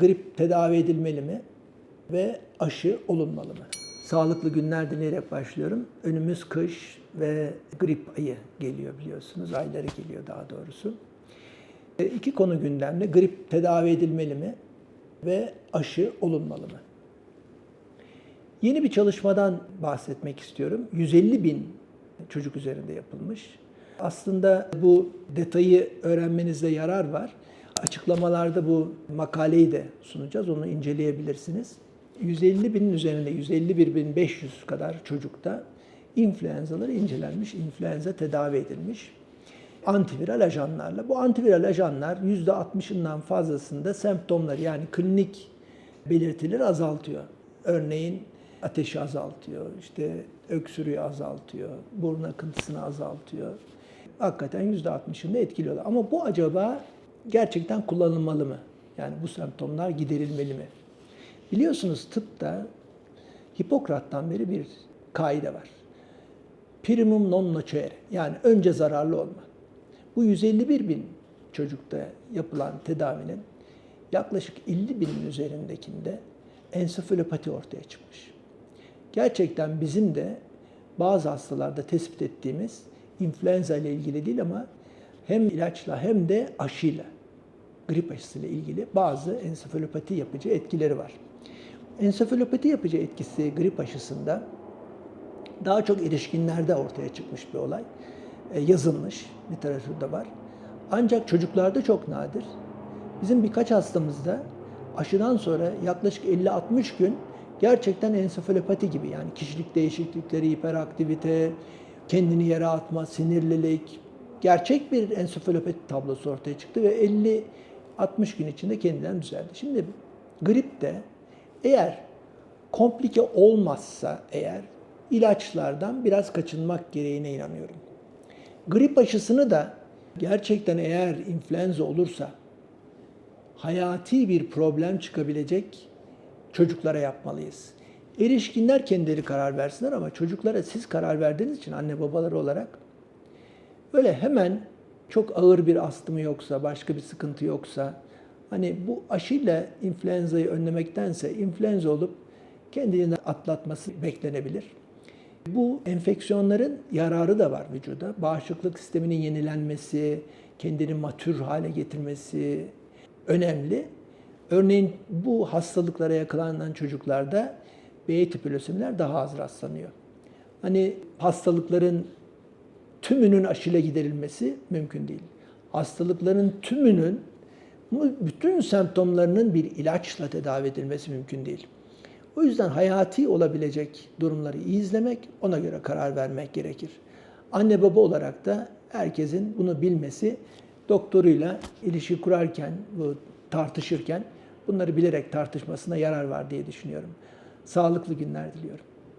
Grip tedavi edilmeli mi ve aşı olunmalı mı? Sağlıklı günler dileyerek başlıyorum. Önümüz kış ve grip ayı geliyor biliyorsunuz. Ayları geliyor daha doğrusu. E, İki konu gündemde. Grip tedavi edilmeli mi ve aşı olunmalı mı? Yeni bir çalışmadan bahsetmek istiyorum. 150 bin çocuk üzerinde yapılmış. Aslında bu detayı öğrenmenizde yarar var. Açıklamalarda bu makaleyi de sunacağız. Onu inceleyebilirsiniz. 150 binin üzerinde 151 bin 500 kadar çocukta influenzaları incelenmiş, influenza tedavi edilmiş antiviral ajanlarla. Bu antiviral ajanlar %60'ından fazlasında semptomları yani klinik belirtileri azaltıyor. Örneğin ateşi azaltıyor, işte öksürüğü azaltıyor, burun akıntısını azaltıyor. Hakikaten %60'ında etkiliyorlar. Ama bu acaba gerçekten kullanılmalı mı? Yani bu semptomlar giderilmeli mi? Biliyorsunuz tıpta Hipokrat'tan beri bir kaide var. Primum non nocere yani önce zararlı olma. Bu 151 bin çocukta yapılan tedavinin yaklaşık 50 binin üzerindekinde ensefalopati ortaya çıkmış. Gerçekten bizim de bazı hastalarda tespit ettiğimiz influenza ile ilgili değil ama hem ilaçla hem de aşıyla, grip aşısıyla ilgili bazı ensefalopati yapıcı etkileri var. Ensefalopati yapıcı etkisi grip aşısında daha çok erişkinlerde ortaya çıkmış bir olay. E, yazılmış, literatürde var. Ancak çocuklarda çok nadir. Bizim birkaç hastamızda aşıdan sonra yaklaşık 50-60 gün gerçekten ensefalopati gibi yani kişilik değişiklikleri, hiperaktivite, kendini yere atma, sinirlilik, gerçek bir ensefalopati tablosu ortaya çıktı ve 50-60 gün içinde kendinden düzeldi. Şimdi gripte eğer komplike olmazsa eğer ilaçlardan biraz kaçınmak gereğine inanıyorum. Grip aşısını da gerçekten eğer influenza olursa hayati bir problem çıkabilecek çocuklara yapmalıyız. Erişkinler kendileri karar versinler ama çocuklara siz karar verdiğiniz için anne babaları olarak öyle hemen çok ağır bir astımı yoksa, başka bir sıkıntı yoksa hani bu aşıyla influenza'yı önlemektense influenza olup kendini atlatması beklenebilir. Bu enfeksiyonların yararı da var vücuda. Bağışıklık sisteminin yenilenmesi, kendini matür hale getirmesi önemli. Örneğin bu hastalıklara yakalanan çocuklarda B tipi lösemiler daha az rastlanıyor. Hani hastalıkların tümünün aşıyla giderilmesi mümkün değil. Hastalıkların tümünün bütün semptomlarının bir ilaçla tedavi edilmesi mümkün değil. O yüzden hayati olabilecek durumları iyi izlemek, ona göre karar vermek gerekir. Anne baba olarak da herkesin bunu bilmesi, doktoruyla ilişki kurarken, bu tartışırken bunları bilerek tartışmasına yarar var diye düşünüyorum. Sağlıklı günler diliyorum.